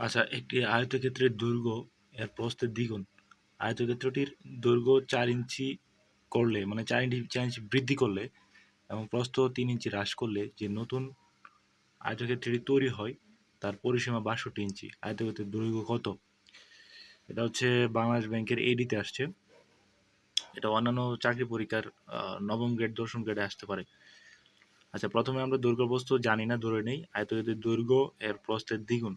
আচ্ছা একটি আয়তক্ষেত্রের দৈর্ঘ্য এর প্রস্থের দ্বিগুণ। আয়তক্ষেত্রটির দৈর্ঘ্য চার ইঞ্চি করলে মানে চার ইঞ্চি চার ইঞ্চি বৃদ্ধি করলে এবং প্রস্থ তিন ইঞ্চি হ্রাস করলে যে নতুন আয়তক্ষেত্রটি তৈরি হয়, তার পরিসীমা বাষট্টি ইঞ্চি। আয়তক্ষেত্রের দৈর্ঘ্য কত? এটা হচ্ছে বাংলাদেশ ব্যাংকের এডিতে আসছে। এটা অন্যান্য চাকরি পরীক্ষার নবম গ্রেড, দশম গ্রেডে আসতে পারে। আচ্ছা প্রথমে আমরা দৈর্ঘ্য প্রস্থ জানি না, ধরে নেই। আয়তক্ষেত্রের দৈর্ঘ্য এর প্রস্থের দ্বিগুণ।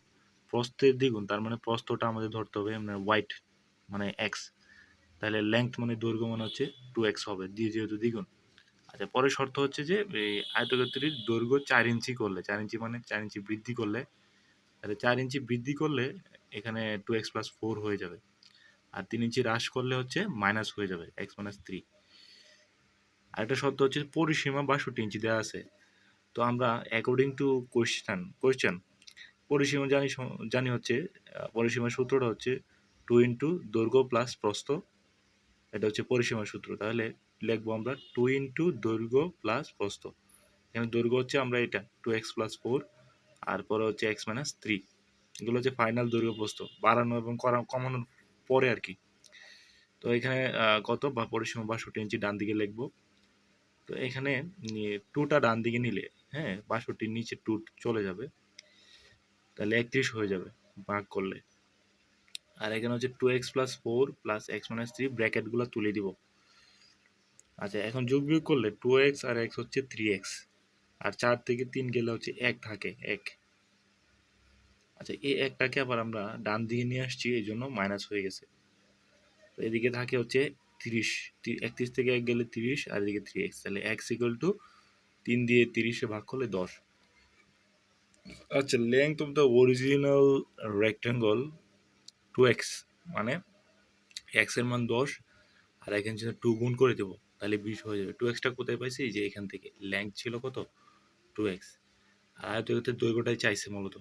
প্রস্থের দ্বিগুণ, তার মানে প্রস্থটা আমাদের ধরতে হবে মানে হোয়াইট মানে এক্স তাহলে লেংথ মানে দৈর্ঘ্য মানে হচ্ছে টু এক্স হবে দিয়ে যেহেতু দ্বিগুণ। আচ্ছা পরের শর্ত হচ্ছে যে, এই আয়তক্ষেত্রের দৈর্ঘ্য চার ইঞ্চি করলে, চার ইঞ্চি মানে চার ইঞ্চি বৃদ্ধি করলে, তাহলে চার ইঞ্চি বৃদ্ধি করলে এখানে টু এক্স প্লাস ফোর হয়ে যাবে। আর তিন ইঞ্চি হ্রাস করলে হচ্ছে মাইনাস হয়ে যাবে এক্স মাইনাস থ্রি আরেকটা শর্ত হচ্ছে পরিসীমা বাষট্টি ইঞ্চি দেওয়া আছে। তো আমরা অ্যাকর্ডিং টু কোয়েশ্চেন কোয়েশ্চেন পরিসীমা জানি জানি হচ্ছে পরিসীমার সূত্রটা হচ্ছে টু ইন্টু দৈর্ঘ্য প্লাস প্রস্থ। এটা হচ্ছে পরিসীমার সূত্র। তাহলে লিখব আমরা টু ইন্টু দৈর্ঘ্য প্লাস প্রস্থ। এখানে দৈর্ঘ্য হচ্ছে আমরা এটা টু এক্স প্লাস ফোর আর পরে হচ্ছে এক্স মাইনাস থ্রি এগুলো হচ্ছে ফাইনাল দৈর্ঘ্য প্রস্থ। বাড়ানো এবং করা, কমানোর পরে আর কি। তো এখানে কত? বা পরিসীমা বাষট্টি ইঞ্চি ডান দিকে লিখব। তো এখানে টুটা ডান দিকে নিলে হ্যাঁ বাষট্টির নিচে টু চলে যাবে। তাহলে একত্রিশ হয়ে যাবে ভাগ করলে। আর এখানে হচ্ছে two x plus four plus x minus three ব্র্যাকেটগুলো তুলে দিব। আচ্ছা এখন যোগ বিয়োগ করলে টু এক্স আর এক্স হচ্ছে থ্রি এক্স আর চার থেকে তিন গেলে হচ্ছে এক থাকে, এক। আচ্ছা এই একটাকে আবার আমরা ডান দিকে নিয়ে আসছি, এই জন্য মাইনাস হয়ে গেছে। তো এদিকে থাকে হচ্ছে তিরিশ একত্রিশ থেকে এক গেলে তিরিশ, আর এদিকে থ্রি এক্স তাহলে এক্স ইকুয়াল টু তিন দিয়ে তিরিশে ভাগ করলে দশ। আচ্ছা length of the original rectangle two x মানে এক্সের মান দশ, আর এখান যদি টু গুণ করে দেবো, তাহলে বিশ হয়ে যাবে। টু এক্সটা কোথায় পাইছি? যে এখান থেকে। লেংথ ছিল কত? টু এক্স আর আয়তক্ষেত্রের দৈর্ঘ্যটাই চাইছে মূলত।